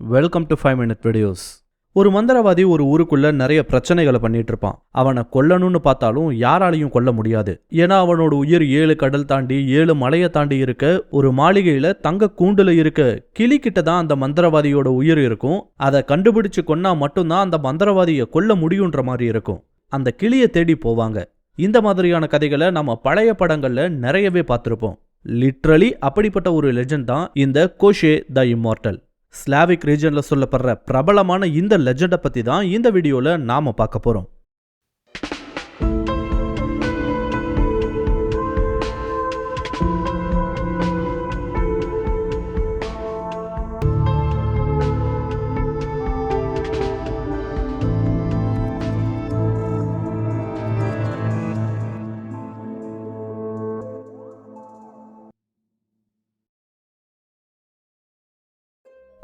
Welcome to five minute videos ஒரு மந்திரவாதி ஒரு ஊருக்குள்ள நிறைய பிரச்சனைகளை பண்ணிட்டு இருப்பான். அவனை கொல்லணும்னு பார்த்தாலும் யாராலையும் கொல்ல முடியாது. ஏன்னா அவனோட உயிர் ஏழு கடல் தாண்டி ஏழு மலையை தாண்டி இருக்க ஒரு மாளிகையில தங்க கூண்டுல இருக்க கிளி கிட்ட தான் அந்த மந்திரவாதியோட உயிர் இருக்கும். அதை கண்டுபிடிச்சு கொன்னா மட்டும்தான் அந்த மந்திரவாதியை கொல்ல முடியுன்ற மாதிரி இருக்கும். அந்த கிளியை தேடி போவாங்க. இந்த மாதிரியான கதைகளை நம்ம பழைய படங்கள்ல நிறையவே பார்த்துருப்போம். லிட்ரலி அப்படிப்பட்ட ஒரு லெஜெண்ட் தான் இந்த கோஷே த இம்மார்டல் ஸ்லாவிக் ரீஜனில் சொல்லப்படுற பிரபலமான இந்த லெஜெண்டை பற்றி தான் இந்த வீடியோவில் நாம பார்க்க போகிறோம்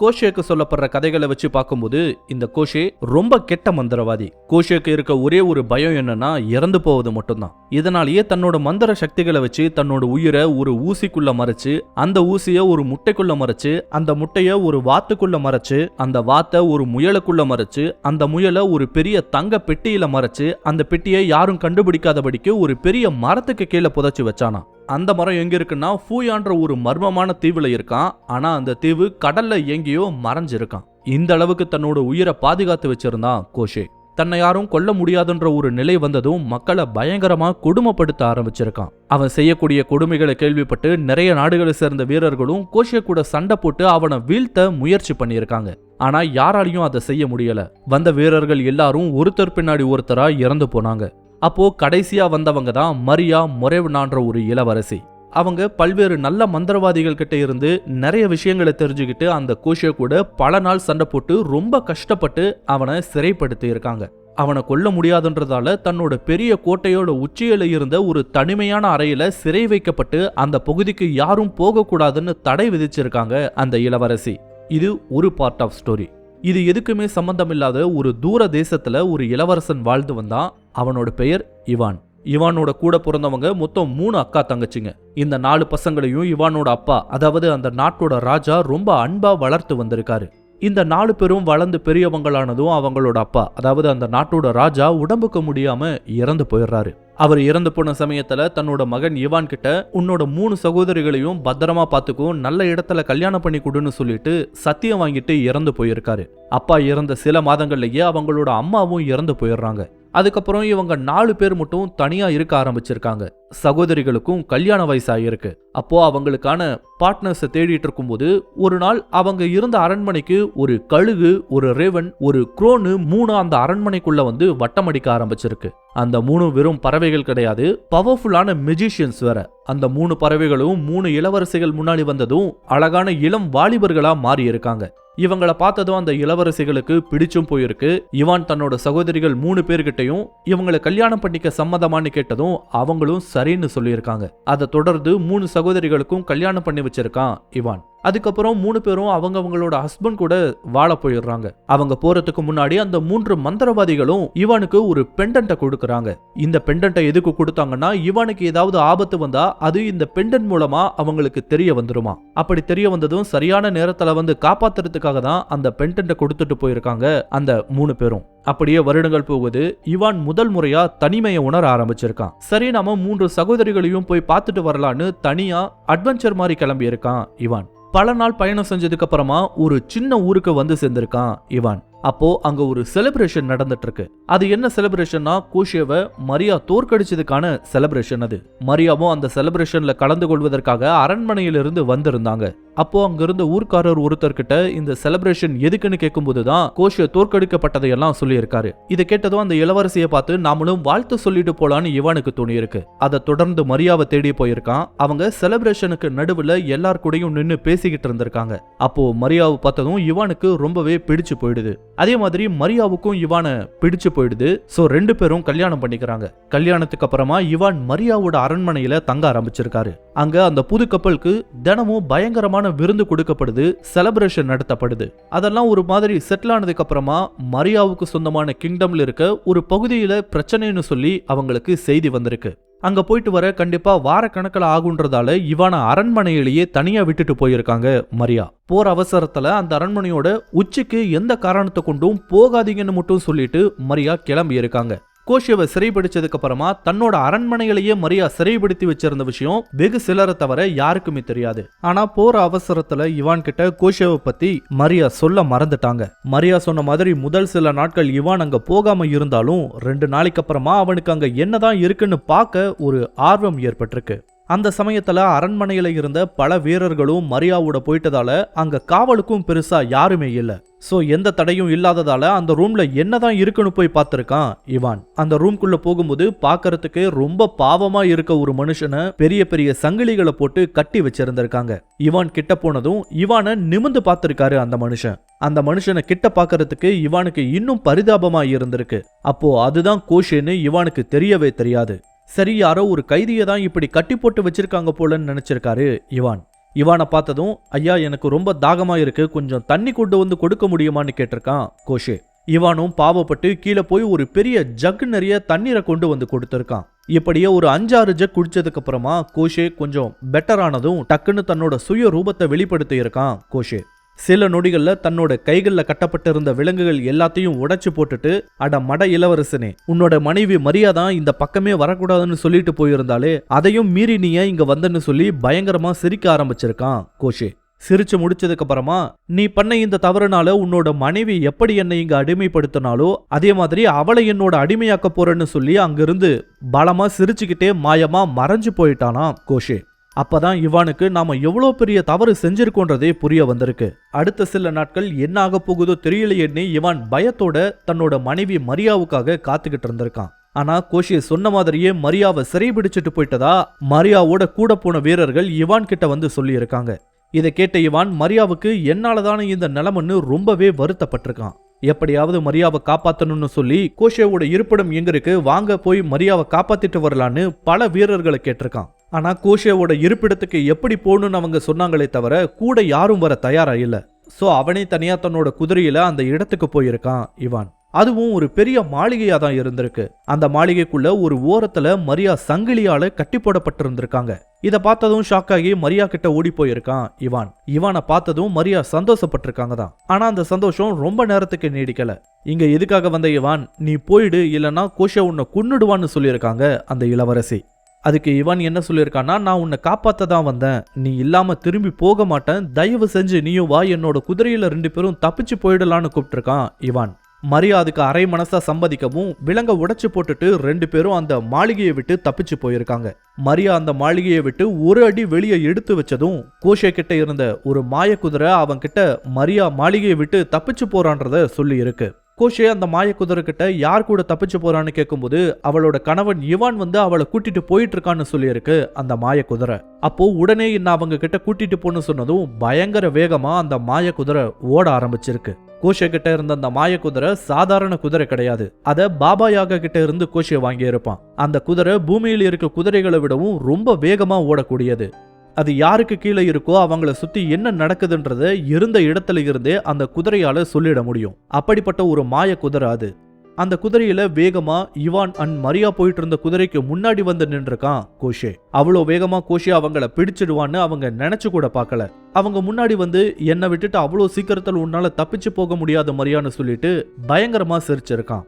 கோஷேக்கு சொல்லப்படுற கதைகளை வச்சு பார்க்கும்போது இந்த கோஷே ரொம்ப கெட்ட மந்திரவாதி. கோஷேக்கு இருக்க ஒரே ஒரு பயம் என்னன்னா இறந்து போவது மட்டும்தான். இதனாலேயே தன்னோட மந்திர சக்திகளை வச்சு தன்னோட உயிரை ஒரு ஊசிக்குள்ள மறைச்சு அந்த ஊசிய ஒரு முட்டைக்குள்ள மறைச்சு அந்த முட்டைய ஒரு வாத்துக்குள்ள மறைச்சு அந்த வாத்தை ஒரு முயலுக்குள்ள மறைச்சு அந்த முயலை ஒரு பெரிய தங்க பெட்டியில மறைச்சு அந்த பெட்டியை யாரும் கண்டுபிடிக்காதபடிக்கு ஒரு பெரிய மரத்துக்கு கீழே புதைச்சு வச்சானா அந்த மரம் எங்கே இருக்குன்னா ஃபூயான்ற ஒரு மர்மமான தீவில் இருக்கான். ஆனால் அந்த தீவு கடலில் எங்கேயோ மறைஞ்சிருக்கான். இந்த அளவுக்கு தன்னோட உயிரை பாதுகாத்து வச்சிருந்தான் கோஷே. தன்னை யாரும் கொல்ல முடியாதுன்ற ஒரு நிலை வந்ததும் மக்களை பயங்கரமா கொடுமைப்படுத்த ஆரம்பிச்சிருக்கான். அவன் செய்யக்கூடிய கொடுமைகளை கேள்விப்பட்டு நிறைய நாடுகளை சேர்ந்த வீரர்களும் கோஷே கூட சண்டை போட்டு அவனை வீழ்த்த முயற்சி பண்ணியிருக்காங்க. ஆனா யாராலையும் அதை செய்ய முடியல. வந்த வீரர்கள் எல்லாரும் ஒருத்தர் பின்னாடி ஒருத்தரா இறந்து போனாங்க. அப்போ கடைசியா வந்தவங்க தான் மரியா மொரேவ்னான்ற ஒரு இளவரசி. அவங்க பல்வேறு நல்ல மந்திரவாதிகள் கிட்ட இருந்து நிறைய விஷயங்களை தெரிஞ்சுக்கிட்டு அந்த கோஷே கூட பல நாள் சண்டை போட்டு ரொம்ப கஷ்டப்பட்டு அவனை சிறைப்படுத்தி இருக்காங்க. அவனை கொல்ல முடியாதுன்றதால தன்னோட பெரிய கோட்டையோட உச்சியில இருந்த ஒரு தனிமையான அறையில சிறை வைக்கப்பட்டு அந்த பகுதிக்கு யாரும் போகக்கூடாதுன்னு தடை விதிச்சிருக்காங்க அந்த இளவரசி. இது ஒரு பார்ட் ஆஃப் ஸ்டோரி இது எதுக்குமே சம்பந்தமில்லாத ஒரு தூர தேசத்துல ஒரு இளவரசன் வாழ்ந்து வந்தான் அவனோட பெயர் இவான். இவானோட கூட பிறந்தவங்க மொத்தம் மூணு அக்கா தங்கச்சிங்க. இந்த நாலு பசங்களையும் இவானோட அப்பா அதாவது அந்த நாட்டோட ராஜா ரொம்ப அன்பா வளர்த்து வந்திருக்காரு. இந்த நாலு பேரும் வளர்ந்து பெரியவங்களானதும் அவங்களோட அப்பா அதாவது அந்த நாட்டோட ராஜா உடம்புக்கு முடியாம இறந்து போயிடுறாரு. அவர் இறந்து போன சமயத்துல தன்னோட மகன் இவான் கிட்ட உன்னோட மூணு சகோதரிகளையும் பத்திரமா பார்த்துக்கும் நல்ல இடத்துல கல்யாணம் பண்ணி கொடுன்னு சொல்லிட்டு சத்தியம் வாங்கிட்டு இறந்து போயிருக்காரு. அப்பா இறந்த சில மாதங்கள்லயே அவங்களோட அம்மாவும் இறந்து போயிடுறாங்க. அதுக்கப்புறம் இவங்க நாலு பேர் மட்டும் தனியா இருக்க ஆரம்பிச்சிருக்காங்க. சகோதரிகளுக்கும் கல்யாண வயசாயிருக்கு. அப்போ அவங்களுக்கான பார்ட்னர்ஸை தேடிட்டு இருக்கும்போது ஒரு நாள் அவங்க இருந்த அரண்மனைக்கு ஒரு கழுகு ஒரு ரேவன் ஒரு குரோனு மூணு அந்த அரண்மனைக்குள்ள வந்து வட்டமடிக்க ஆரம்பிச்சிருக்கு. அந்த மூணு வெறும் பறவைகள் கிடையாது. பவர்ஃபுல்லான மெஜிஷியன்ஸ் வேற. அந்த மூணு பறவைகளும் மூணு இளவரசிகள் முன்னாடி வந்ததும் அழகான இளம் வாலிபர்களா மாறி இருக்காங்க இவங்கள பார்த்ததும் அந்த இளவரசிகளுக்கு பிடிச்சும் போயிருக்கு. இவான் தன்னோட சகோதரிகள் மூணு பேர்கிட்டையும் இவங்களை கல்யாணம் பண்ணிக்க சம்மதமான்னு கேட்டதும் அவங்களும் சரின்னு சொல்லியிருக்காங்க. அதை தொடர்ந்து மூணு சகோதரிகளுக்கும் கல்யாணம் பண்ணி வச்சிருக்கான் இவான். அதுக்கப்புறம் மூணு பேரும் அவங்க அவங்களோட ஹஸ்பண்ட் கூட வாழ போயிடுறாங்க. அவங்க போறதுக்கு முன்னாடி அந்த மூன்று மந்திரவாதிகளும் இவனுக்கு ஒரு பெண்டன்ட்டை கொடுக்குறாங்க. இந்த பெண்டன்ட்டை எதுக்கு கொடுத்தாங்கன்னா இவனுக்கு ஏதாவது ஆபத்து வந்தா அது இந்த பெண்டன் மூலமா அவங்களுக்கு தெரிய வந்துருமா. அப்படி தெரிய வந்ததும் சரியான நேரத்துல வந்து காப்பாத்துறதுக்காக தான் அந்த பெண்டன்ட்டை கொடுத்துட்டு போயிருக்காங்க அந்த மூணு பேரும். அப்படியே வருடங்கள் போகுது இவான் முதல் முறையா தனிமையை உணர ஆரம்பிச்சிருக்கான். சரி நாம மூன்று சகோதரிகளையும் போய் பார்த்துட்டு வரலான்னு தனியா அட்வென்ச்சர் மாதிரி கிளம்பி இருக்கான் இவான். பல நாள் பயணம் செஞ்சதுக்கு அப்புறமா ஒரு சின்ன ஊருக்கு வந்து சேர்ந்திருக்கான் இவான். அப்போ அங்க ஒரு செலிப்ரேஷன் நடந்துட்டு இருக்கு அது என்ன செலிப்ரேஷன்னா கோஷேவை மரியா தோற்கடிச்சதுக்கான செலிப்ரேஷன் அது. மரியாவும் அந்த செலிப்ரேஷன்ல கலந்து கொள்வதற்காக அரண்மனையிலிருந்து வந்திருந்தாங்க. அப்போ அங்கிருந்த ஊர்க்காரர் ஒருத்தர்கிட்ட இந்த செலிப்ரேஷன் எதுக்குன்னு கேட்கும்போது தான் கோஷிய தோற்கடிக்கப்பட்டதையெல்லாம் சொல்லியிருக்காரு. இதை கேட்டதும் அந்த இளவரசியை பார்த்து நாமளும் வாழ்த்து சொல்லிட்டு போலான்னு இவானுக்கு தோணியிருக்கு. அதை தொடர்ந்து மரியாவை தேடி போயிருக்கான். அவங்க செலிப்ரேஷனுக்கு நடுவில் எல்லார் கூடயும் நின்று பேசிக்கிட்டு இருந்திருக்காங்க. அப்போ மரியாவை பார்த்ததும் இவானுக்கு ரொம்பவே பிடிச்சு போயிடுது. அதே மாதிரி மரியாவுக்கும் இவானை பிடிச்சு போயிடுது. ஸோ ரெண்டு பேரும் கல்யாணம் பண்ணிக்கிறாங்க. கல்யாணத்துக்கு அப்புறமா இவான் மரியாவோட அரண்மனையில தங்க ஆரம்பிச்சிருக்காரு. அங்க அந்த புது கப்பலுக்கு தினமும் பயங்கரமான விருந்து கொடுக்கப்படுது செலப்ரேஷன் நடத்தப்படுது. அதெல்லாம் ஒரு மாதிரி செட்டில் ஆனதுக்கு அப்புறமா மரியாவுக்கு சொந்தமான கிங்டம்ல இருக்க ஒரு பகுதியில பிரச்சனைன்னு சொல்லி அவங்களுக்கு செய்தி வந்திருக்கு. அங்கே போயிட்டு வர கண்டிப்பாக வாரக்கணக்கில் ஆகுன்றதால இவான அரண்மனையிலேயே தனியாக விட்டுட்டு போயிருக்காங்க மரியா. போர் அவசரத்தில் அந்த அரண்மனையோட உச்சிக்கு எந்த காரணத்தை கொண்டும் போகாதீங்கன்னு மட்டும் சொல்லிட்டு மரியா கிளம்பி இருக்காங்க. கோஷியவை சிறைபிடிச்சதுக்கு அப்புறமா தன்னோட அரண்மனையிலேயே மரியா சிறைபிடித்து வச்சிருந்த விஷயம் வெகு சிலரை தவிர யாருக்குமே தெரியாது. ஆனா போற அவசரத்துல இவான் கிட்ட கோஷியவை பத்தி மரியா சொல்ல மறந்துட்டாங்க. மரியா சொன்ன மாதிரி முதல் சில நாட்கள் இவான் அங்க போகாம இருந்தாலும் ரெண்டு நாளைக்கு அப்புறமா அவனுக்கு அங்க என்னதான் இருக்குன்னு பார்க்க ஒரு ஆர்வம் ஏற்பட்டிருக்கு. அந்த சமயத்துல அரண்மனையில இருந்த பல வீரர்களும் மரியாவோட போயிட்டதால அங்க காவலுக்கும் பெருசா யாருமே இல்ல. சோ எந்த தடையும் இல்லாததால அந்த ரூம்ல என்னதான் இருக்குன்னு போய் பார்த்துருக்கான் இவான். அந்த ரூம்குள்ள போகும்போது பார்க்கறதுக்கு ரொம்ப பாவமா இருக்க ஒரு மனுஷனை பெரிய பெரிய சங்கிலிகளை போட்டு கட்டி வச்சிருந்திருக்காங்க. இவான் கிட்ட போனதும் இவானை நிமிந்து பார்த்திருக்காரு அந்த மனுஷன். அந்த மனுஷனை கிட்ட பார்க்கறதுக்கு இவானுக்கு இன்னும் பரிதாபமா இருந்திருக்கு. அப்போ அதுதான் கோஷேன்னு இவானுக்கு தெரியவே தெரியாது. சரி யாரோ ஒரு கைதியை தான் இப்படி கட்டி போட்டு வச்சிருக்காங்க போலன்னு நினைச்சிருக்காரு இவான். இவானை பார்த்ததும் ஐயா எனக்கு ரொம்ப தாகமா இருக்கு கொஞ்சம் தண்ணி கொண்டு வந்து கொடுக்க முடியுமான்னு கேட்டிருக்கான் கோஷே. இவானும் பாவப்பட்டு கீழே போய் ஒரு பெரிய ஜக் நிறைய தண்ணீரை கொண்டு வந்து கொடுத்துருக்கான். இப்படியே ஒரு அஞ்சாறு ஜக் குடிச்சதுக்கு அப்புறமா கோஷே கொஞ்சம் பெட்டரானதும் டக்குன்னு தன்னோட சுய ரூபத்தை வெளிப்படுத்தி இருக்கான் கோஷே. சில நொடிகளில் தன்னோட கைகளில் கட்டப்பட்டிருந்த விலங்குகள் எல்லாத்தையும் உடைச்சு போட்டுட்டு அட மட இளவரசனே உன்னோட மனைவி மரியாதான் இந்த பக்கமே வரக்கூடாதுன்னு சொல்லிட்டு போயிருந்தாலே அதையும் மீறி நீ ஏன் இங்க வந்தன்னு சொல்லி பயங்கரமா சிரிக்க ஆரம்பிச்சிருக்கான் கோஷே. சிரிச்சு முடிச்சதுக்கு அப்புறமா நீ பண்ண இந்த தவறுனால உன்னோட மனைவி எப்படி என்னை இங்க அடிமைப்படுத்தினாலோ அதே மாதிரி அவளை என்னோட அடிமையாக்க போறேன்னு சொல்லி அங்கிருந்து பலமா சிரிச்சுக்கிட்டே மாயமா மறைஞ்சு போயிட்டானா கோஷே. அப்பதான் இவானுக்கு நாம எவ்வளோ பெரிய தவறு செஞ்சிருக்கோன்றதே புரிய வந்திருக்கு. அடுத்த சில நாட்கள் என்ன ஆக போகுதோ தெரியலையேன்னு இவான் பயத்தோட தன்னோட மனைவி மரியாவுக்காக காத்துக்கிட்டு இருந்திருக்கான். ஆனா கோஷி சொன்ன மாதிரியே மரியாவை சிறைபிடிச்சிட்டு போயிட்டதா மரியாவோட கூட போன வீரர்கள் இவான் கிட்ட வந்து சொல்லியிருக்காங்க. இதை கேட்ட இவான் மரியாவுக்கு என்னாலதான இந்த நிலமன்னு ரொம்பவே வருத்தப்பட்டிருக்கான். எப்படியாவது மரியாவை காப்பாத்தணும்னு சொல்லி கோஷேவோட இருப்பிடம் எங்க இருக்கு வாங்க போய் மரியாவை காப்பாத்திட்டு வரலான்னு பல வீரர்களை கேட்டிருக்கான். ஆனால் கோஷேவோட இருப்பிடத்துக்கு எப்படி போகணும்னு அவங்க சொன்னாங்களே தவிர கூட யாரும் வர தயாராக இல்லை. ஸோ அவனே தனியாக தன்னோட குதிரையில் அந்த இடத்துக்கு போயிருக்கான் இவான். அதுவும் ஒரு பெரிய மாளிகையாக தான் இருந்திருக்கு. அந்த மாளிகைக்குள்ள ஒரு ஓரத்தில் மரியா சங்கிலியால் கட்டி போடப்பட்டிருந்திருக்காங்க. இதை பார்த்ததும் ஷாக் ஆகி மரியா கிட்ட ஓடி போயிருக்கான் இவான். இவானை பார்த்ததும் மரியா சந்தோஷப்பட்டிருக்காங்க தான். ஆனா அந்த சந்தோஷம் ரொம்ப நேரத்துக்கு நீடிக்கல. இங்க எதுக்காக வந்த இவான்? நீ போயிடு இல்லைன்னா கோஷ உன்னை கொன்னுடுவான்னு சொல்லியிருக்காங்க அந்த இளவரசி. அதுக்கு இவன் என்ன சொல்லியிருக்கான்னா நான் உன்னை காப்பாற்ற தான் வந்தேன். நீ இல்லாம திரும்பி போக மாட்டேன். தயவு செஞ்சு நீயும் வா என்னோட குதிரையில ரெண்டு பேரும் தப்பிச்சு போயிடலான்னு கூப்பிட்டுருக்கான் இவான். மரியா அதுக்கு அரை மனசா சம்மதிக்கவும் விலங்க உடைச்சு போட்டுட்டு ரெண்டு பேரும் அந்த மாளிகையை விட்டு தப்பிச்சு போயிருக்காங்க. மரியா அந்த மாளிகையை விட்டு ஒரு அடி வெளியே எடுத்து வச்சதும் கோஷே கிட்ட இருந்த ஒரு மாய குதிரை அவன் கிட்ட மரியா மாளிகையை விட்டு தப்பிச்சு போறான்றத சொல்லி இருக்கு கோஷே அந்த மாய குதிரை கிட்ட யார் கூட தப்பிச்சு போறான்னு கேட்கும்போது அவளோட கணவன் இவான் வந்து அவளை கூட்டிட்டு போயிட்டு இருக்கான்னு சொல்லியிருக்கு அந்த மாய குதிரை. அப்போ உடனே என்ன அவங்க கிட்ட கூட்டிட்டு போன்னு சொன்னதும் பயங்கர வேகமா அந்த மாய குதிரை ஓட ஆரம்பிச்சிருக்கு. கோஷே கிட்ட இருந்த அந்த மாய குதிரை சாதாரண குதிரை கிடையாது. அதை பாபா யாகா கிட்ட இருந்து கோஷே வாங்கியிருப்பான். அந்த குதிரை பூமியில் இருக்க குதிரைகளை விடவும் ரொம்ப வேகமா ஓடக்கூடியது. அது யாருக்கு கீழே இருக்கோ அவங்கள சுத்தி என்ன நடக்குதுன்றத இருந்த இடத்துல இருந்தே அந்த குதிரையால சொல்லிட முடியும். அப்படிப்பட்ட ஒரு மாய குதிரை அது. அந்த குதிரையில வேகமா இவான் அண்ட் மரியா போயிட்டு இருந்த குதிரைக்கு முன்னாடி வந்து நின்றுருக்கான் கோஷே. அவ்வளோ வேகமா கோஷே அவங்கள பிடிச்சிடுவான்னு அவங்க நினைச்சு கூட பார்க்கல. அவங்க முன்னாடி வந்து என்னை விட்டுட்டு அவ்வளோ சீக்கிரத்தில் உன்னால தப்பிச்சு போக முடியாத மரியான்னு சொல்லிட்டு பயங்கரமா சிரிச்சிருக்கான்.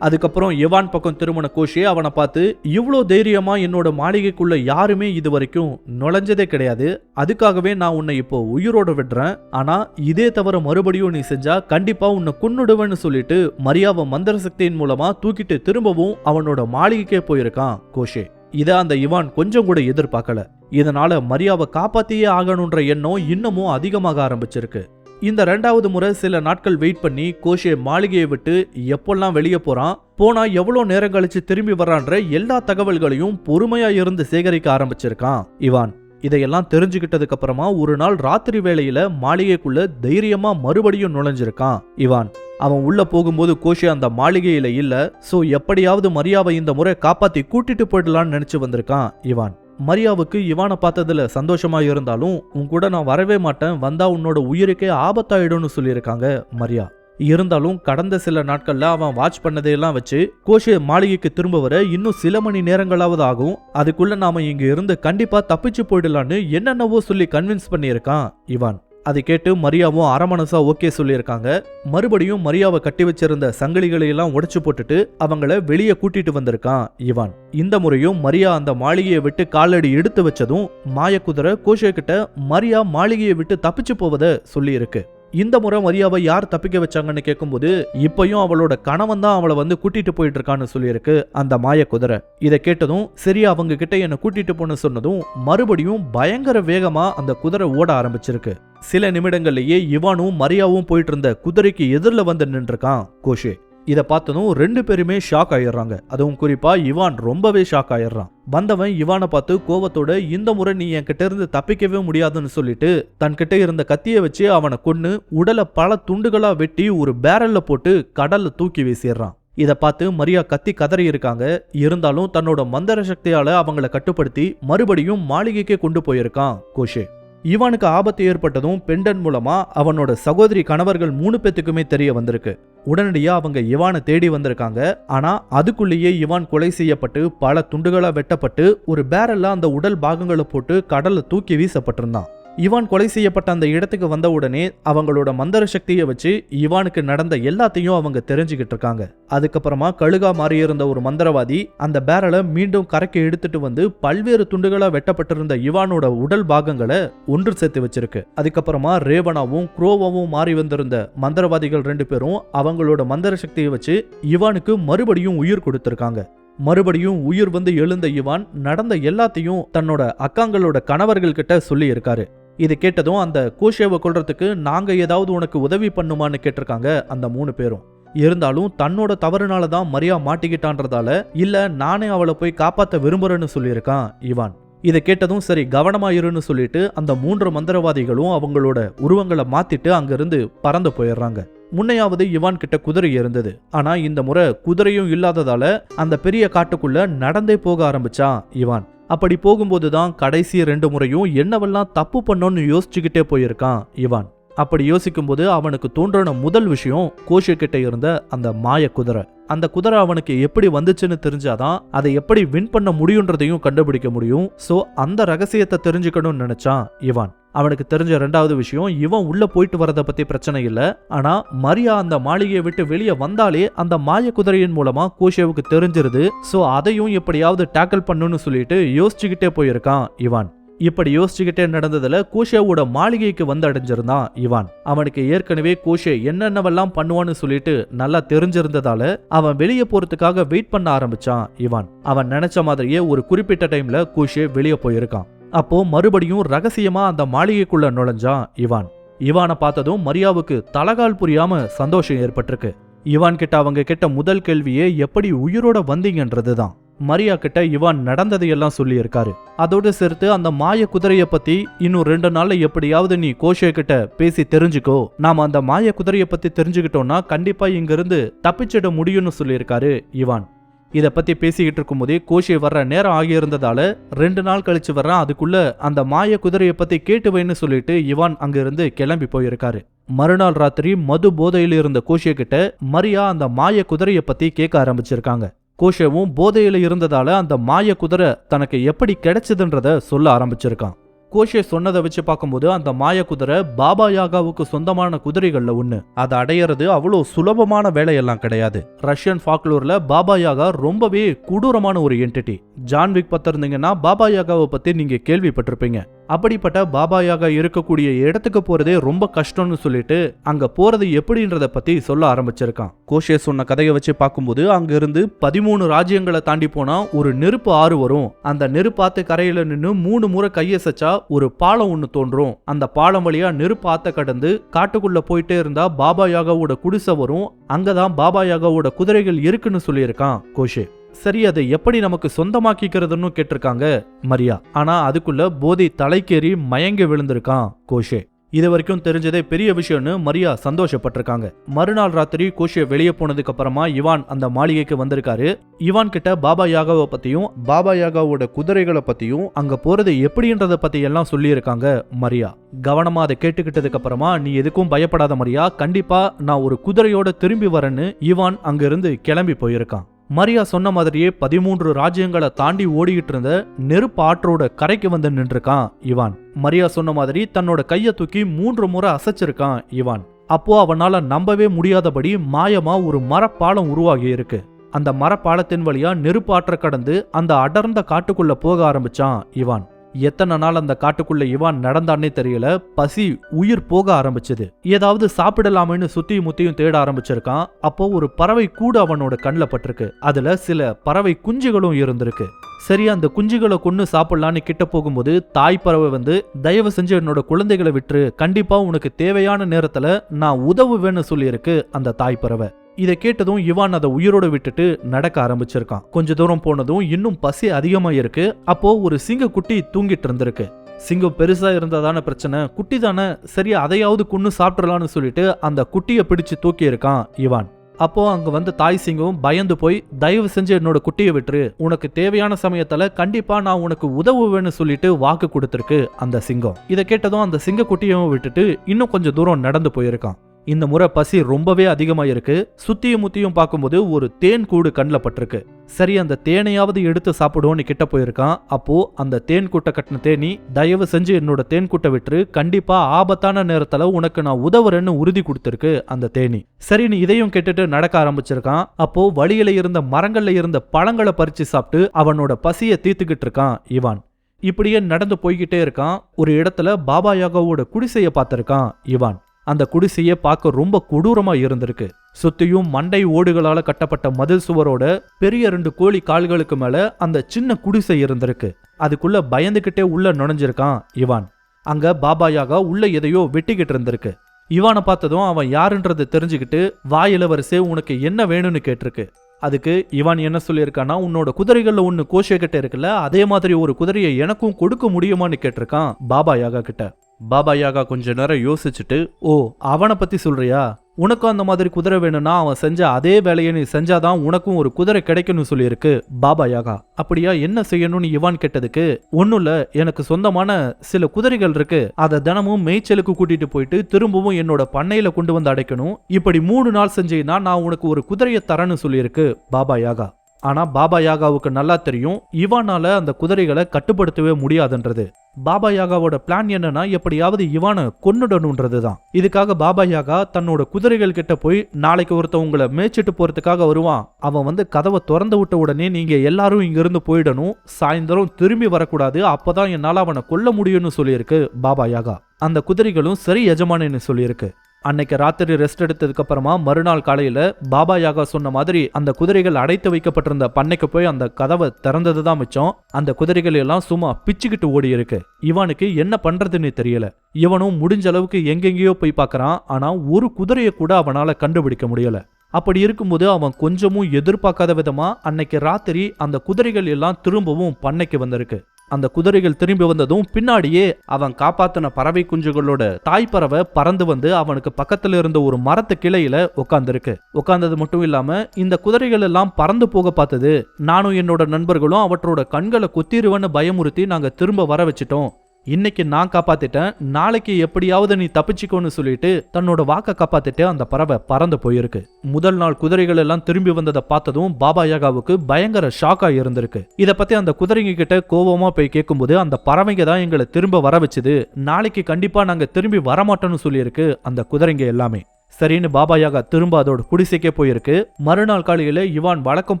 அதுக்கப்புறம் எவான் பக்கம் திருமண கோஷே அவனை பார்த்து இவ்வளோ தைரியமா என்னோட மாளிகைக்குள்ள யாருமே இது வரைக்கும் நுழைஞ்சதே கிடையாது. அதுக்காகவே நான் உன்னை இப்போ உயிரோட விடுறேன். ஆனா இதே தவிர மறுபடியும் நீ செஞ்சா கண்டிப்பா உன்னை கொன்னுடுவேன்னு சொல்லிட்டு மரியாவை மந்திர சக்தியின் மூலமா தூக்கிட்டு திரும்பவும் அவனோட மாளிகைக்கே போயிருக்கான் கோஷே. இதை அந்த இவான் கொஞ்சம் கூட எதிர்பார்க்கல. இதனால மரியாவை காப்பாத்தியே ஆகணுன்ற எண்ணம் இன்னமும் அதிகமாக ஆரம்பிச்சிருக்கு. இந்த ரெண்டாவது முறை சில நாட்கள் வெயிட் பண்ணி கோஷே மாளிகையை விட்டு எப்பெல்லாம் வெளியே போறான் போனா எவ்வளோ நேரம் கழிச்சு திரும்பி வர்றான்ற எல்லா தகவல்களையும் பொறுமையா இருந்து சேகரிக்க ஆரம்பிச்சிருக்கான் இவான். இதையெல்லாம் தெரிஞ்சுக்கிட்டதுக்கு அப்புறமா ஒரு நாள் ராத்திரி வேளையில மாளிகைக்குள்ள தைரியமா மறுபடியும் நுழைஞ்சிருக்கான் இவான். அவன் உள்ள போகும்போது கோஷே அந்த மாளிகையில இல்ல சோ எப்படியாவது மரியாவை இந்த முறை காப்பாத்தி கூட்டிட்டு போயிடலாம்னு நினைச்சு வந்திருக்கான் இவான். மரியாவுக்கு இவானை பார்த்ததுல சந்தோஷமா இருந்தாலும் உன் கூட நான் வரவே மாட்டேன் வந்தா உன்னோட உயிருக்கே ஆபத்தாயிடும்னு சொல்லியிருக்காங்க மரியா. இருந்தாலும் கடந்த சில நாட்கள்ல அவன் வாட்ச் பண்ணதையெல்லாம் வச்சு கோஷே மாளிகைக்கு திரும்ப வர இன்னும் சில மணி நேரங்களாவது ஆகும். அதுக்குள்ள நாம இங்க இருந்து கண்டிப்பா தப்பிச்சு போயிடலான்னு என்னென்னவோ சொல்லி கன்வின்ஸ் பண்ணியிருக்கான் இவான். அதை கேட்டு மரியாவும் அரமனசா ஓகே சொல்லியிருக்காங்க. மறுபடியும் மரியாவை கட்டி வச்சிருந்த சங்கிலிகளையெல்லாம் உடைச்சு போட்டுட்டு அவங்கள வெளியே கூட்டிட்டு வந்திருக்கான் இவான். இந்த முறையும் மரியா அந்த மாளிகையை விட்டு காலடி எடுத்து வச்சதும் மாயக்குதிரை கோஷே கிட்ட மரியா மாளிகையை விட்டு தப்பிச்சு போவத சொல்லியிருக்கு. இந்த முறை மரியாவை யார் தப்பிக்க வச்சாங்கன்னு கேட்கும்போது இப்பயும் அவளோட கணவன் தான் அவளை வந்து கூட்டிட்டு போயிட்டு இருக்கான்னு சொல்லியிருக்கு அந்த மாய குதிரை. இதை கேட்டதும் சரி அவங்க கிட்ட என்னை கூட்டிட்டு போன சொன்னதும் மறுபடியும் பயங்கர வேகமா அந்த குதிரை ஓட ஆரம்பிச்சிருக்கு. சில நிமிடங்கள்லயே இவானும் மரியாவும் போயிட்டு இருந்த குதிரைக்கு எதிரில் வந்து நின்றுருக்கான் கோஷே. இதை பார்த்ததும் ரெண்டு பேருமே ஷாக் ஆயிடுறாங்க. அதுவும் குறிப்பா இவான் ரொம்பவே ஷாக் ஆயிடுறான். வந்தவன் இவானை பார்த்து கோவத்தோட இந்த முறை நீ என்கிட்ட இருந்து தப்பிக்கவே முடியாதுன்னு சொல்லிட்டு தன்கிட்ட இருந்த கத்தியை வச்சு அவனை கொன்னு உடலை பல துண்டுகளா வெட்டி ஒரு பேரல்ல போட்டு கடல்ல தூக்கி வீசிடுறான். இதை பார்த்து மரியா கத்தி கதறி இருக்காங்க. இருந்தாலும் தன்னோட மந்திர சக்தியால அவங்கள கட்டுப்படுத்தி மறுபடியும் மாளிகைக்கே கொண்டு போயிருக்கான் கோஷே. இவானுக்கு ஆபத்து ஏற்பட்டதும் பெண்டன் மூலமா அவனோட சகோதரி கணவர்கள் மூணு பேத்துக்குமே தெரிய வந்திருக்கு. உடனடியா அவங்க இவானை தேடி வந்திருக்காங்க. ஆனால் அதுக்குள்ளேயே இவான் கொலை செய்யப்பட்டு பல துண்டுகளா வெட்டப்பட்டு ஒரு பேரல்ல அந்த உடல் பாகங்களை போட்டு கடலில் தூக்கி வீசப்பட்டிருந்தான். இவான் கொலை செய்யப்பட்ட அந்த இடத்துக்கு வந்த உடனே அவங்களோட மந்திர சக்தியை வச்சு இவானுக்கு நடந்த எல்லாத்தையும் அவங்க தெரிஞ்சுக்கிட்டு இருக்காங்க. அதுக்கப்புறமா கழுகா மாறியிருந்த ஒரு மந்திரவாதி அந்த பேரலை மீண்டும் கரைக்கு எடுத்துட்டு வந்து பல்வேறு துண்டுகளா வெட்டப்பட்டிருந்த இவானோட உடல் பாகங்களை ஒன்று சேர்த்து வச்சிருக்கு. அதுக்கப்புறமா ரேவனாவும் குரோவாவும் மாறி வந்திருந்த மந்திரவாதிகள் ரெண்டு பேரும் அவங்களோட மந்திர சக்தியை வச்சு இவானுக்கு மறுபடியும் உயிர் கொடுத்திருக்காங்க. மறுபடியும் உயிர் வந்து எழுந்த இவான் நடந்த எல்லாத்தையும் தன்னோட அக்காங்களோட கணவர்கள் கிட்ட சொல்லி இருக்காரு இது கேட்டதும் அந்த கோஷேவை கொள்றதுக்கு நாங்கள் ஏதாவது உனக்கு உதவி பண்ணுமான்னு கேட்டிருக்காங்க அந்த மூணு பேரும். இருந்தாலும் தன்னோட தவறுனால தான் மரியா மாட்டிக்கிட்டான்றதால இல்லை நானே அவளை போய் காப்பாற்ற விரும்புறேன்னு சொல்லியிருக்கான் இவான். இதை கேட்டதும் சரி கவனமாயிருன்னு சொல்லிட்டு அந்த மூன்று மந்திரவாதிகளும் அவங்களோட உருவங்களை மாத்திட்டு அங்கிருந்து பறந்து போயிடுறாங்க. முன்னையாவது இவான் கிட்ட குதிரை இருந்தது. ஆனா இந்த முறை குதிரையும் இல்லாததால அந்த பெரிய காட்டுக்குள்ள நடந்தே போக ஆரம்பிச்சான் இவான் அப்படி போகும்போது தான் கடைசி ரெண்டு முறையும் என்னவெல்லாம் தப்பு பண்ணோன்னு யோசிச்சுக்கிட்டே போயிருக்கான் இவான் அப்படி யோசிக்கும்போது அவனுக்கு தோன்றின முதல் விஷயம் கோஷு கிட்ட இருந்த அந்த மாய குதிரை. அந்த குதிரை அவனுக்கு எப்படி வந்துச்சுன்னு தெரிஞ்சாதான் அதை எப்படி வின் பண்ண முடியுன்றதையும் கண்டுபிடிக்க முடியும். சோ அந்த ரகசியத்தை தெரிஞ்சுக்கணும்னு நினைச்சான் இவான். அவனுக்கு தெரிஞ்ச ரெண்டாவது விஷயம் இவன் உள்ள போயிட்டு வரத பத்தி பிரச்சனை இல்ல. ஆனா மரியா அந்த மாளிகையை விட்டு வெளியே வந்தாலே அந்த மாய குதிரையின் மூலமா கோஷேவுக்கு தெரிஞ்சிருது. சோ அதையும் எப்படியாவது டேக்கிள் பண்ணுன்னு சொல்லிட்டு யோசிச்சுக்கிட்டே போயிருக்கான் இவான். இப்படி யோசிச்சுக்கிட்டே நடந்ததுல கூஷேவோட மாளிகைக்கு வந்து அடைஞ்சிருந்தான் இவான். அவனுக்கு ஏற்கனவே கூஷே என்னென்னவெல்லாம் பண்ணுவான்னு சொல்லிட்டு நல்லா தெரிஞ்சிருந்ததால அவன் வெளியே போறதுக்காக வெயிட் பண்ண ஆரம்பிச்சான் இவான். அவன் நினைச்ச மாதிரியே ஒரு குறிப்பிட்ட டைம்ல கூஷே வெளியே போயிருக்கான். அப்போ மறுபடியும் ரகசியமா அந்த மாளிகைக்குள்ள நுழைஞ்சான் இவான். இவானை பார்த்ததும் மரியாவுக்கு தலகால் புரியாம சந்தோஷம் ஏற்பட்டிருக்கு. இவான் கிட்ட அவங்க கிட்ட முதல் கேள்வியே எப்படி உயிரோட வந்தீங்கன்றது தான் மரியா கிட்ட இவான் நடந்ததையெல்லாம் சொல்லியிருக்காரு. அதோடு சேர்த்து அந்த மாய குதிரையை பத்தி இன்னும் ரெண்டு நாள்ல எப்படியாவது நீ கோஷே கிட்ட பேசி தெரிஞ்சுக்கோ. நாம அந்த மாய குதிரையை பத்தி தெரிஞ்சுக்கிட்டோம்னா கண்டிப்பா இங்கிருந்து தப்பிச்சிட முடியும்னு சொல்லியிருக்காரு இவான். இதை பத்தி பேசிக்கிட்டு இருக்கும்போதே கோஷே வர்ற நேரம் ஆகியிருந்ததால ரெண்டு நாள் கழிச்சு வர்றான் அதுக்குள்ள அந்த மாய குதிரையை பத்தி கேட்டு வைன்னு சொல்லிட்டு இவான் அங்கிருந்து கிளம்பி போயிருக்காரு. மறுநாள் ராத்திரி மது போதையில் இருந்த கோஷிய கிட்ட மரியா அந்த மாய குதிரையை பத்தி கேட்க ஆரம்பிச்சிருக்காங்க. கோஷேவும் போதையில இருந்ததால அந்த மாய குதிரை தனக்கு எப்படி கிடைச்சதுன்றத சொல்ல ஆரம்பிச்சிருக்கான். கோஷே சொன்னதை வச்சு பார்க்கும்போது அந்த மாய குதிரை பாபா யாகாவுக்கு சொந்தமான குதிரைகள்ல ஒண்ணு. அதை அடையிறது அவ்வளோ சுலபமான வேலையெல்லாம் கிடையாது. ரஷ்யன் ஃபாக்லூர்ல பாபா யாகா ரொம்பவே கொடூரமான ஒரு என்டிட்டி ஜான்விக் பார்த்திருந்தீங்கன்னா பாபா யாகாவை பத்தி நீங்க கேள்விப்பட்டிருப்பீங்க. அப்படிப்பட்ட பாபா யாகா இருக்கக்கூடிய இடத்துக்கு போறதே ரொம்ப கஷ்டம்னு சொல்லிட்டு அங்க போறது எப்படின்றத பத்தி சொல்ல ஆரம்பிச்சிருக்கான். கோஷே சொன்ன கதையை வச்சு பார்க்கும்போது அங்க இருந்து பதிமூணு ராஜ்யங்களை தாண்டி போனா ஒரு நெருப்பு ஆறு வரும். அந்த நெருப்பாத்து கரையில நின்று மூணு முறை கையசைச்சா ஒரு பாலம் ஒன்று தோன்றும். அந்த பாலம் வழியா நெருப்பாத்த கடந்து காட்டுக்குள்ள போயிட்டே இருந்தா பாபா யாகாவோட குடிசை வரும். அங்கதான் பாபா யாகாவோட குதிரைகள் இருக்குன்னு சொல்லியிருக்கான் கோஷே. சரி அதை எப்படி நமக்கு சொந்தமாக்கிக்கிறதுன்னு கேட்டிருக்காங்க மரியா. ஆனா அதுக்குள்ள போதை தலைக்கேறி மயங்கி விழுந்திருக்கான் கோஷே. இது வரைக்கும் தெரிஞ்சதே பெரிய விஷயம்னு மரியா சந்தோஷப்பட்டிருக்காங்க. மறுநாள் ராத்திரி கோஷிய வெளியே போனதுக்கு அப்புறமா இவான் அந்த மாளிகைக்கு வந்திருக்காரு. இவான் கிட்ட பாபா யாகாவை பத்தியும் பாபா யாகாவோட குதிரைகளை பத்தியும் அங்க போறது எப்படின்றத பத்தி எல்லாம் சொல்லியிருக்காங்க மரியா. கவனமா அதை கேட்டுக்கிட்டதுக்கு அப்புறமா நீ எதுக்கும் பயப்படாத மரியா கண்டிப்பா நான் ஒரு குதிரையோட திரும்பி வரேன்னு இவான் அங்கிருந்து கிளம்பி போயிருக்கான். மரியா சொன்ன மாதிரியே பதிமூன்று ராஜ்யங்களை தாண்டி ஓடிக்கிட்டு இருந்த நெருப்பு ஆற்றோட கரைக்கு வந்து நின்றுருக்கான் இவான். மரியா சொன்ன மாதிரி தன்னோட கையை தூக்கி மூன்று முறை அசைச்சிருக்கான் இவான். அப்போ அவனால நம்பவே முடியாதபடி மாயமா ஒரு மரப்பாலம் உருவாகி இருக்கு. அந்த மரப்பாலத்தின் வழியா நெருப்பாற்ற கடந்து அந்த அடர்ந்த காட்டுக்குள்ள போக ஆரம்பிச்சான் இவான். எத்தனை நாள் அந்த காட்டுக்குள்ள இவான் நடந்தானே தெரியல. பசி உயிர் போக ஆரம்பிச்சது. ஏதாவது சாப்பிடலாமேன்னு சுத்தியும் முத்தியும் தேட ஆரம்பிச்சிருக்கான். அப்போ ஒரு பறவை கூட அவனோட கண்ணில் பட்டிருக்கு. அதுல சில பறவை குஞ்சுகளும் இருந்திருக்கு. சரி அந்த குஞ்சுகளை கொன்னு சாப்பிடலான்னு கிட்ட போகும்போது தாய் பறவை வந்து தயவு செஞ்சு என்னோட குழந்தைகளை விட்டுரு. கண்டிப்பா உனக்கு தேவையான நேரத்துல நான் உதவுவேன்னு சொல்லியிருக்கு அந்த தாய் பறவை. இதை கேட்டதும் இவான் அதை உயிரோடு விட்டுட்டு நடக்க ஆரம்பிச்சிருக்கான். கொஞ்ச தூரம் போனதும் இன்னும் பசி அதிகமா இருக்கு. அப்போ ஒரு சிங்க குட்டி தூங்கிட்டு இருந்திருக்கு. சிங்கம் பெருசா இருந்ததான பிரச்சனை. குட்டி தானே சரி அதையாவது கொன்னு சாப்பிட்றலான்னு சொல்லிட்டு அந்த குட்டியை பிடிச்சு தூக்கி இருக்கான் இவான். அப்போ அங்க வந்த தாய் சிங்கம் பயந்து போய் தயவு செஞ்சு என்னோட குட்டியை விட்டுரு. உனக்கு தேவையான சமயத்துல கண்டிப்பா நான் உனக்கு உதவுவேன்னு சொல்லிட்டு வாக்கு கொடுத்துருக்கு அந்த சிங்கம். இதை கேட்டதும் அந்த சிங்க குட்டியவும் விட்டுட்டு இன்னும் கொஞ்சம் தூரம் நடந்து போயிருக்கான். இந்த முறை பசி ரொம்பவே அதிகமா இருக்கு சுத்தியும் முத்தியும் பார்க்கும்போது ஒரு தேன் கூடு கண்ணில் பட்டிருக்கு. சரி அந்த தேனையாவது எடுத்து சாப்பிடுவோன்னு கிட்ட போயிருக்கான். அப்போ அந்த தேன் கூட்டை கட்டின தேனி தயவு செஞ்சு என்னோட தேன் கூட்டை விட்டுரு. கண்டிப்பா ஆபத்தான நேரத்துல உனக்கு நான் உதவுறேன்னு உறுதி கொடுத்துருக்கு அந்த தேனி. சரி நீ இதையும் கேட்டுட்டு நடக்க ஆரம்பிச்சிருக்கான். அப்போ வழியில இருந்த மரங்கள்ல இருந்த பழங்களை பறிச்சு சாப்பிட்டு அவனோட பசியை தீர்த்துக்கிட்டு இருக்கான் இவான். இப்படியே நடந்து போய்கிட்டே இருக்கான். ஒரு இடத்துல பாபா யாகாவோட குடிசையை பார்த்திருக்கான் இவான். அந்த குடிசையை பார்க்க ரொம்ப கொடூரமா இருந்திருக்கு. சுத்தியும் மண்டை ஓடுகளால கட்டப்பட்ட மதில் சுவரோட பெரிய ரெண்டு கோழி கால்களுக்கு மேல அந்த சின்ன குடிசை இருந்திருக்கு. அதுக்குள்ள பயந்துகிட்டே உள்ள நுழைஞ்சிருக்கான் இவான். அங்க பாபா யாகா உள்ள எதையோ வெட்டிக்கிட்டு இருந்திருக்கு. இவானை பார்த்ததும் அவன் யாருன்றதை தெரிஞ்சுக்கிட்டு வா வரிசை உனக்கு என்ன வேணும்னு கேட்டிருக்கு. அதுக்கு இவான் என்ன சொல்லியிருக்கான்னா உன்னோட குதிரைகளில் ஒன்று கோஷே கிட்ட இருக்குல்ல அதே மாதிரி ஒரு குதிரையை எனக்கும் கொடுக்க முடியுமான்னு கேட்டிருக்கான் பாபா யாகா கிட்ட. பாபா யாகா கொஞ்ச நேரம் யோசிச்சுட்டு ஓ அவனை பத்தி சொல்றியா? உனக்கும் அந்த மாதிரி குதிரை வேணும்னா அவன் செஞ்ச அதே வேலையை நீ செஞ்சாதான் உனக்கும் ஒரு குதிரை கிடைக்கணும்னு சொல்லியிருக்கு பாபா யாகா. அப்படியா? என்ன செய்யணும்னு இவான் கேட்டதுக்கு ஒன்னும் இல்ல எனக்கு சொந்தமான சில குதிரைகள் இருக்கு. அதை தினமும் மேய்ச்சலுக்கு கூட்டிட்டு போயிட்டு திரும்பவும் என்னோட பண்ணையில கொண்டு வந்து அடைக்கணும். இப்படி மூணு நாள் செஞ்சீங்கன்னா நான் உனக்கு ஒரு குதிரையை தரேன்னு சொல்லியிருக்கு பாபா யாகா. ஆனா பாபா யாகாவுக்கு நல்லா தெரியும் இவானால அந்த குதிரைகளை கட்டுப்படுத்தவே முடியாதுன்றது. பாபா யாகாவோட பிளான் என்னன்னா எப்படியாவது இவானை கொன்னுடணுன்றது தான் இதுக்காக பாபா யாகா தன்னோட குதிரைகள் கிட்ட போய் நாளைக்கு ஒருத்தன் உங்களை மேய்ச்சிட்டு போறதுக்காக வருவான். அவன் வந்து கதவை திறந்து விட்ட உடனே நீங்க எல்லாரும் இங்கிருந்து போயிடணும். சாயந்தரம் திரும்பி வரக்கூடாது. அப்பதான் என்னால் அவனை கொல்ல முடியும்னு சொல்லியிருக்கு பாபா யாகா. அந்த குதிரைகளும் சரி எஜமானன்னு சொல்லியிருக்கு. அன்னைக்கு ராத்திரி ரெஸ்ட் எடுத்ததுக்கு அப்புறமா மறுநாள் காலையில பாபா யாகா சொன்ன மாதிரி அந்த குதிரைகள் அடைத்து வைக்கப்பட்டிருந்த பண்ணைக்கு போய் அந்த கதவை திறந்தது தான் மிச்சம். அந்த குதிரைகள் எல்லாம் சும்மா பிச்சுக்கிட்டு ஓடி இருக்கு. இவனுக்கு என்ன பண்றதுன்னு தெரியல. இவனும் முடிஞ்ச அளவுக்கு எங்கெங்கேயோ போய் பார்க்கறான். ஆனா ஒரு குதிரையை கூட அவனால கண்டுபிடிக்க முடியல. அப்படி இருக்கும்போது அவன் கொஞ்சமும் எதிர்பார்க்காத விதமா அன்னைக்கு ராத்திரி அந்த குதிரைகள் எல்லாம் திரும்பவும் பண்ணைக்கு வந்திருக்கு. அந்த குதிரைகள் திரும்பி வந்ததும் பின்னாடியே அவன் காப்பாத்தின பறவை குஞ்சுகளோட தாய் பறவை பறந்து வந்து அவனுக்கு பக்கத்துல இருந்த ஒரு மரத்து கிளையில உட்காந்துருக்கு உட்கார்ந்தது மட்டும் இல்லாம இந்த குதிரைகள் எல்லாம் பறந்து போக பார்த்தது. நானும் என்னோட நண்பர்களும் அவற்றோட கண்களை குத்திருவன்னு பயமுறுத்தி நாங்க திரும்ப வர வச்சிட்டோம். இன்னைக்கு நான் காப்பாத்திட்டேன் நாளைக்கு எப்படியாவது நீ தப்பிச்சுக்கோன்னு சொல்லிட்டு தன்னோட வாக்க காப்பாத்திட்டு அந்த பறவை பறந்து போயிருக்கு. முதல் நாள் குதிரைகள் எல்லாம் திரும்பி வந்ததை பார்த்ததும் பாபா யாகாவுக்கு பயங்கர ஷாக்கா இருந்திருக்கு. இத பத்தி அந்த குதிரைங்க கிட்ட கோபமா போய் கேட்கும்போது அந்த பறவைங்க தான் எங்களை திரும்ப வர வச்சுது. நாளைக்கு கண்டிப்பா நாங்க திரும்பி வரமாட்டோம்னு சொல்லியிருக்கு அந்த குதிரைங்க எல்லாமே. சரின்னு பாபா யாகா திரும்ப அதோட குடிசைக்கே போயிருக்கு. மறுநாள் காலையில இவான் வழக்கம்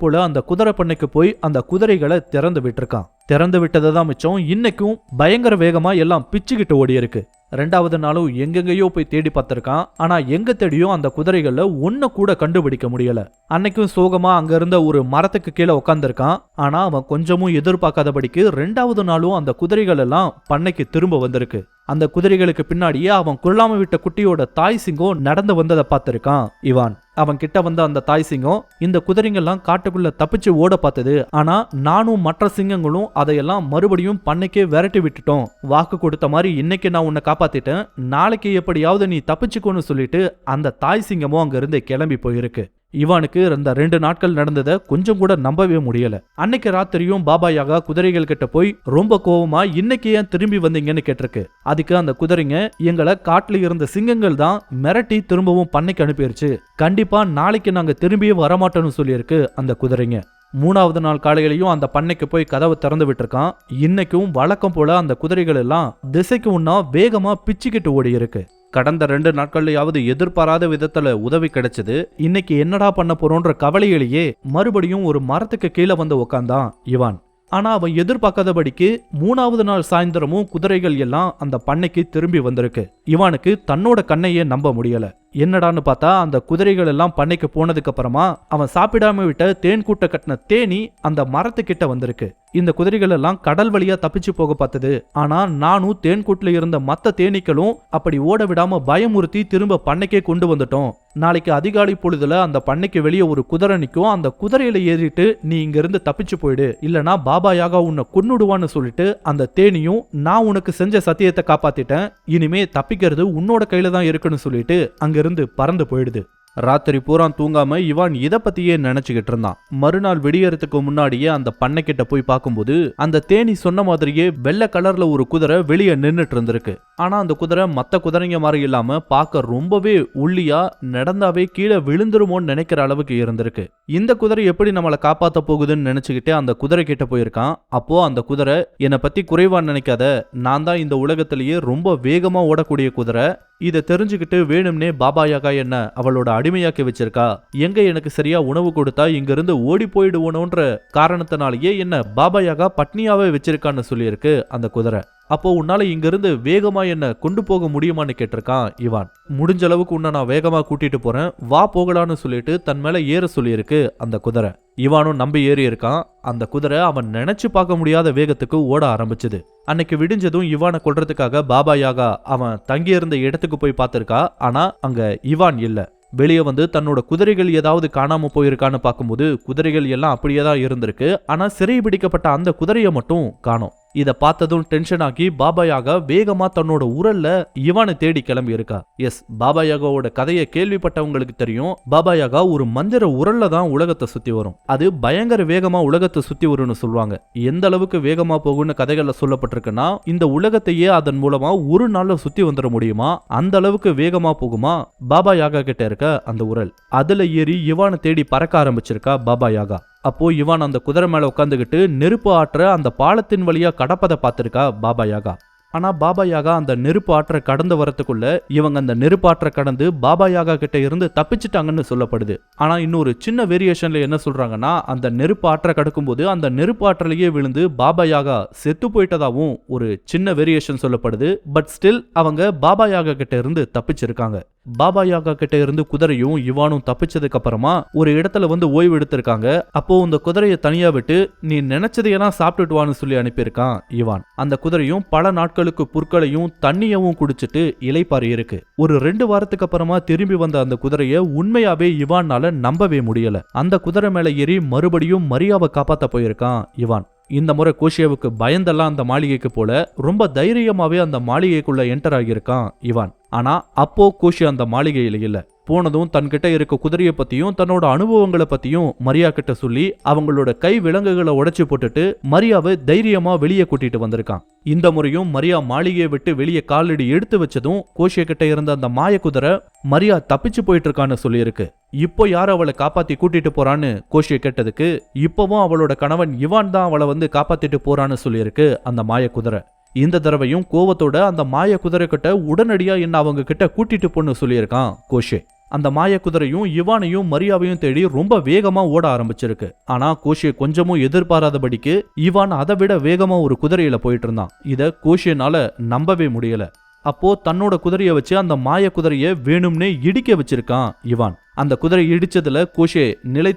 போல அந்த குதிரை பண்ணைக்கு போய் அந்த குதிரைகளை திறந்து விட்டிருக்கான். திறந்து விட்டதை தான் மிச்சம். இன்னைக்கும் பயங்கர வேகமா எல்லாம் பிச்சுக்கிட்டு ஓடி இருக்கு ரெண்டாவது நாளும் எங்கெங்கேயோ போய் தேடி பார்த்திருக்கான். ஆனா எங்க தேடியோ அந்த குதிரைகள்ல ஒன்ன கூட கண்டுபிடிக்க முடியல. அன்னைக்கும் சோகமா அங்க இருந்த ஒரு மரத்துக்கு கீழே உட்காந்துருக்கான் ஆனா அவன் கொஞ்சமும் எதிர்பார்க்காதபடிக்கு ரெண்டாவது நாளும் அந்த குதிரைகள் எல்லாம் பண்ணைக்கு திரும்ப வந்திருக்கு. அந்த குதிரைகளுக்கு பின்னாடியே அவன் கொள்ளாம விட்ட குட்டியோட தாய் சிங்கம் நடந்து வந்ததை பார்த்திருக்கான் இவான். அவன் கிட்ட வந்த அந்த தாய் சிங்கம் இந்த குதிரைங்கெல்லாம் காட்டுக்குள்ள தப்பிச்சு ஓட பார்த்தது. ஆனா நானும் மற்ற சிங்கங்களும் அதையெல்லாம் மறுபடியும் பண்ணைக்கே விரட்டி விட்டுட்டோம். வாக்கு கொடுத்த மாதிரி இன்னைக்கு நான் உன்னை காப்பாத்திட்டேன். நாளைக்கு எப்படியாவது நீ தப்பிச்சுக்கோன்னு சொல்லிட்டு அந்த தாய் சிங்கமும் அங்க இருந்து கிளம்பி போயிருக்கு. இவானுக்கு அந்த ரெண்டு நாட்கள் நடந்ததை கொஞ்சம் கூட நம்பவே முடியல. அன்னைக்கு ராத்திரியும் பாபா யாகா குதிரைகள் கிட்ட போய் ரொம்ப கோவமா இன்னைக்கு ஏன் திரும்பி வந்தீங்கன்னு கேட்டிருக்கு? அதுக்கு அந்த குதிரைங்க எங்களை காட்டுல இருந்த சிங்கங்கள் தான் மிரட்டி திரும்பவும் பண்ணைக்கு அனுப்பிருச்சு. கண்டிப்பா நாளைக்கு நாங்க திரும்பியே வரமாட்டோம்னு சொல்லியிருக்கு அந்த குதிரைங்க. மூணாவது நாள் காலையிலையும் அந்த பண்ணைக்கு போய் கதவை திறந்து விட்டுருக்கான். இன்னைக்கும் வழக்கம் போல அந்த குதிரைகள் எல்லாம் திசைக்கு உன்னா வேகமா பிச்சுக்கிட்டு ஓடி இருக்கு கடந்த ரெண்டு நாட்கள்லயாவது எதிர்பாராத விதத்துல உதவி கிடைச்சது. இன்னைக்கு என்னடா பண்ண போறோன்ற கவலையிலேயே மறுபடியும் ஒரு மரத்துக்கு கீழே வந்து உக்காந்தான் இவான். ஆனா அவன் எதிர்பார்க்காதபடிக்கு மூணாவது நாள் சாயந்தரமும் குதிரைகள் எல்லாம் அந்த பண்ணைக்கு திரும்பி வந்திருக்கு. இவானுக்கு தன்னோட கண்ணையே நம்ப முடியல. என்னடான்னு பார்த்தா அந்த குதிரைகள் எல்லாம் பண்ணைக்கு போனதுக்கு அப்புறமா அவன் சாப்பிடாம விட்ட தேன் கூட்ட கட்டின தேனி அந்த மரத்துக்கிட்ட வந்திருக்கு. இந்த குதிரைகள் எல்லாம் கடல் வழியா தப்பிச்சு போக பார்த்தது. ஆனா நானும் தேன்கூட்டில் இருந்த மத்த தேனீக்களும் அப்படி ஓட விடாம பயமுறுத்தி திரும்ப பண்ணைக்கே கொண்டு வந்துட்டோம். நாளைக்கு அதிகாலை பொழுதுல அந்த பண்ணைக்கு வெளியே ஒரு குதிரை நிற்கும் அந்த குதிரையில ஏறிட்டு நீ இங்க இருந்து தப்பிச்சு போயிடு. இல்லனா பாபா யாகா உன்னை கொன்னுடுவான்னு சொல்லிட்டு அந்த தேனியும் நான் உனக்கு செஞ்ச சத்தியத்தை காப்பாத்திட்டேன். இனிமே தப்பிக்கிறது உன்னோட கையில தான் இருக்குன்னு சொல்லிட்டு அங்கிருந்து பறந்து போயிடுது. ராத்திரி பூரா தூங்காம இவான் இதை பத்தியே நினைச்சுக்கிட்டு இருந்தான். மறுநாள் விடியறதுக்கு முன்னாடியே அந்த பண்ணைக்கிட்ட போய் பார்க்கும்போது அந்த தேனி சொன்ன மாதிரியே வெள்ளை கலர்ல ஒரு குதிரை வெளியே நின்றுட்டு இருந்திருக்கு. ஆனா அந்த குதிரை மத்த குதிரைங்க மாதிரி இல்லாம பார்க்க ரொம்பவே உள்ளியா நடந்தாவே கீழே விழுந்துருமோன்னு நினைக்கிற அளவுக்கு இருந்திருக்கு. இந்த குதிரை எப்படி நம்மளை காப்பாத்த போகுதுன்னு நினைச்சுக்கிட்டே அந்த குதிரை கிட்ட போயிருக்கான். அப்போ அந்த குதிரை என்னை பத்தி குறைவா நினைக்காத. நான் தான் இந்த உலகத்திலேயே ரொம்ப வேகமா ஓடக்கூடிய குதிரை. இதை தெரிஞ்சுக்கிட்டு வேணும்னே பாபா யாகா என்ன அவளோட அடிமையாக்கி வச்சிருக்கா? எங்க எனக்கு சரியா உணவு கொடுத்தா இங்கிருந்து ஓடி போயிடுவோனோன்ற காரணத்தினாலேயே என்ன பாபா யாகா பட்னியாவே வச்சிருக்கான்னு சொல்லியிருக்கு அந்த குதிரை. அப்போ உன்னால இங்கிருந்து வேகமா என்ன கொண்டு போக முடியுமான்னு கேட்டிருக்கான் இவான். முடிஞ்ச அளவுக்கு உன்னை நான் வேகமா கூட்டிட்டு போறேன். வா போகலான்னு சொல்லிட்டு தன் மேல ஏற சொல்லியிருக்கு அந்த குதிரை. இவானும் நம்பி ஏறி இருக்கான். அந்த குதிரை அவன் நினைச்சு பார்க்க முடியாத வேகத்துக்கு ஓட ஆரம்பிச்சது. அன்னைக்கு விடிஞ்சதும் இவானை கொள்றதுக்காக பாபா யாகா அவன் தங்கியிருந்த இடத்துக்கு போய் பார்த்திருக்கா. ஆனா அங்க இவான் இல்ல. வெளியே வந்து தன்னோட குதிரைகள் ஏதாவது காணாம போயிருக்கான்னு பார்க்கும்போது குதிரைகள் எல்லாம் அப்படியே தான் இருந்திருக்கு. ஆனா சிறை பிடிக்கப்பட்ட அந்த குதிரையை மட்டும் காணும். இதை பார்த்ததும் டென்ஷன் ஆகி பாபாயாக வேகமா தன்னோட உரல்ல இவானை தேடி கிளம்பி இருக்கா. எஸ் பாபாயாகாவோட கதையை கேள்விப்பட்டவங்களுக்கு தெரியும். பாபாயாகா ஒரு மந்திர உரல்ல தான் உலகத்தை சுத்தி வரும். அது பயங்கர வேகமா உலகத்தை சுத்தி வரும்னு சொல்லுவாங்க. எந்த அளவுக்கு வேகமா போகும்னு கதைகள்ல சொல்லப்பட்டிருக்குன்னா இந்த உலகத்தையே அதன் மூலமா ஒரு நாள்ல சுத்தி வந்துட முடியுமா? அந்த அளவுக்கு வேகமா போகுமா? பாபா யாகா கிட்ட இருக்க அந்த உரல். அதுல ஏறி இவானை தேடி பறக்க ஆரம்பிச்சிருக்கா பாபா யாகா அப்போ இவான் அந்த குதிரை மேல உட்காந்துக்கிட்டு நெருப்பு ஆற்ற அந்த பாலத்தின் வழியா கடப்பதை பார்த்திருக்கா பாபா யாகா. ஆனால் பாபா யாகா அந்த நெருப்பு ஆற்றை கடந்து வரத்துக்குள்ள இவங்க அந்த நெருப்பு ஆற்றை கடந்து பாபா யாகா கிட்ட இருந்து தப்பிச்சிட்டாங்கன்னு சொல்லப்படுது. ஆனால் இன்னொரு சின்ன வேரியேஷன்ல என்ன சொல்றாங்கன்னா அந்த நெருப்பு ஆற்றை கடக்கும்போது அந்த நெருப்பு ஆற்றலையே விழுந்து பாபா யாகா செத்து போயிட்டதாகவும் ஒரு சின்ன வேரியேஷன் சொல்லப்படுது. பட் ஸ்டில் அவங்க பாபா யாகா கிட்ட இருந்து தப்பிச்சிருக்காங்க. பாபா யாகா கிட்ட இருந்து குதிரையும் இவானும் தப்பிச்சதுக்கு அப்புறமா ஒரு இடத்துல வந்து ஓய்வு எடுத்திருக்காங்க. அப்போ இந்த குதிரையை தனியா விட்டு நீ நினைச்சதையெல்லாம் சாப்பிட்டுட்டு வான்னு சொல்லி அனுப்பியிருக்கான் இவான். அந்த குதிரையும் பல நாட்கள் நாட்களுக்கு புற்களையும் தண்ணியவும் குடிச்சிட்டு இலைப்பாரி இருக்கு. ஒரு ரெண்டு வாரத்துக்கு அப்புறமா திரும்பி வந்த அந்த குதிரையை உண்மையாவே இவானால நம்பவே முடியல. அந்த குதிரை மேல ஏறி மறுபடியும் மரியாவை காப்பாத்த போயிருக்கான் இவான். இந்த முறை கோஷியாவுக்கு பயந்தெல்லாம் அந்த மாளிகைக்கு போல ரொம்ப தைரியமாவே அந்த மாளிகைக்குள்ள என்டர் ஆகியிருக்கான் இவான். ஆனா அப்போ கோஷி அந்த மாளிகையில இல்ல. போனதும் தன்கிட்ட இருக்க குதிரையை பத்தியும் தன்னோட அனுபவங்களை பத்தியும் மரியா கிட்ட சொல்லி அவங்களோட கை விலங்குகளை உடைச்சு போட்டுட்டு மரியாவை தைரியமா வெளியே கூட்டிட்டு வந்திருக்கான். இந்த முறையும் மரியா மாளிகையை விட்டு வெளியே காலடி எடுத்து வச்சதும் கோஷிய கிட்ட இருந்த அந்த மாய குதிரை மரியா தப்பிச்சு போயிட்டு இருக்கான்னு சொல்லியிருக்கு. இப்போ யார் அவளை காப்பாத்தி கூட்டிட்டு போறான்னு கோஷிய கேட்டதுக்கு இப்பவும் அவளோட கணவன் இவான் தான் அவளை வந்து காப்பாத்திட்டு போறான்னு சொல்லியிருக்கு அந்த மாய குதிரை. இந்த தடவையும் கோவத்தோட அந்த மாய குதிரை கிட்ட உடனடியா என்ன அவங்க கிட்ட கூட்டிட்டு போன்னு சொல்லியிருக்கான் கோஷே அந்த மாய குதிரையும் இவானையும் மரியாவையும் தேடி ரொம்ப வேகமா ஓட ஆரம்பிச்சிருக்கு. ஆனா கோஷியை கொஞ்சமும் எதிர்பாராதபடிக்கு இவான் அதை விட வேகமா ஒரு குதிரையில போயிட்டு இருந்தான் இத கோஷியனால நம்பவே முடியல. அப்போ தன்னோட குதிரையை வச்சு அந்த மாய குதிரையை வேணும்னே இடிக்க வச்சிருக்கான் இவான். அந்த குதிரை இடிச்சதுல கோஷே நிலை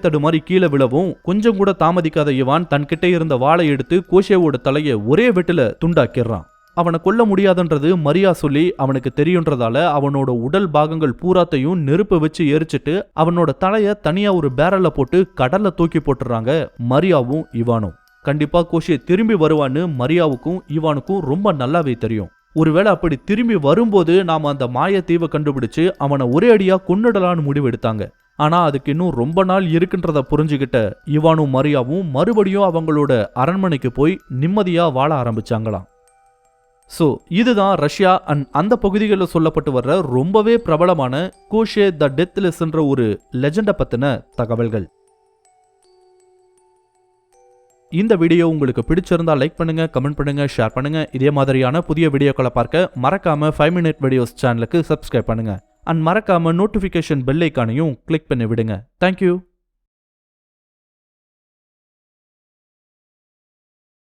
கீழே விழவும் கொஞ்சம் கூட தாமதிக்காத இவான் தன்கிட்ட இருந்த வாளை எடுத்து கோஷேவோட தலையை ஒரே வெட்டுல துண்டாக்கிடுறான். அவனை கொல்ல முடியாதுன்றது மரியா சொல்லி அவனுக்கு தெரியுன்றதால அவனோட உடல் பாகங்கள் பூராத்தையும் நெருப்பு வச்சு எரிச்சிட்டு அவனோட தலைய தனியா ஒரு பேரல்ல போட்டு கடல்ல தூக்கி போட்டுறாங்க மரியாவும் இவானும். கண்டிப்பா கோஷியை திரும்பி வருவான்னு மரியாவுக்கும் இவானுக்கும் ரொம்ப நல்லாவே தெரியும். ஒருவேளை அப்படி திரும்பி வரும்போது நாம அந்த மாயத்தீவை கண்டுபிடிச்சு அவனை ஒரே அடியா கொன்னுடலான்னு முடிவெடுத்தாங்க. ஆனா அதுக்கு இன்னும் ரொம்ப நாள் இருக்குன்றத புரிஞ்சுக்கிட்ட இவானும் மரியாவும் மறுபடியும் அவங்களோட அரண்மனைக்கு போய் நிம்மதியா வாழ ஆரம்பிச்சாங்களாம். ஸோ இதுதான் ரஷ்யா அண்ட் அந்த பகுதிகளில் சொல்லப்பட்டு வர்ற ரொம்பவே பிரபலமான கோஷே த டெத்லெஸ்ன்ற ஒரு லெஜெண்டை பற்றின தகவல்கள். இந்த வீடியோ உங்களுக்கு பிடிச்சிருந்தா லைக் பண்ணுங்க கமெண்ட் பண்ணுங்க ஷேர் பண்ணுங்க. இதே மாதிரியான புதிய வீடியோக்களை பார்க்க மறக்காம ஃபைவ் மினிட் வீடியோஸ் சேனலுக்கு சப்ஸ்கிரைப் பண்ணுங்க. அண்ட் மறக்காம நோட்டிஃபிகேஷன் பெல் ஐக்கானையும் கிளிக் பண்ணி விடுங்க. Thank you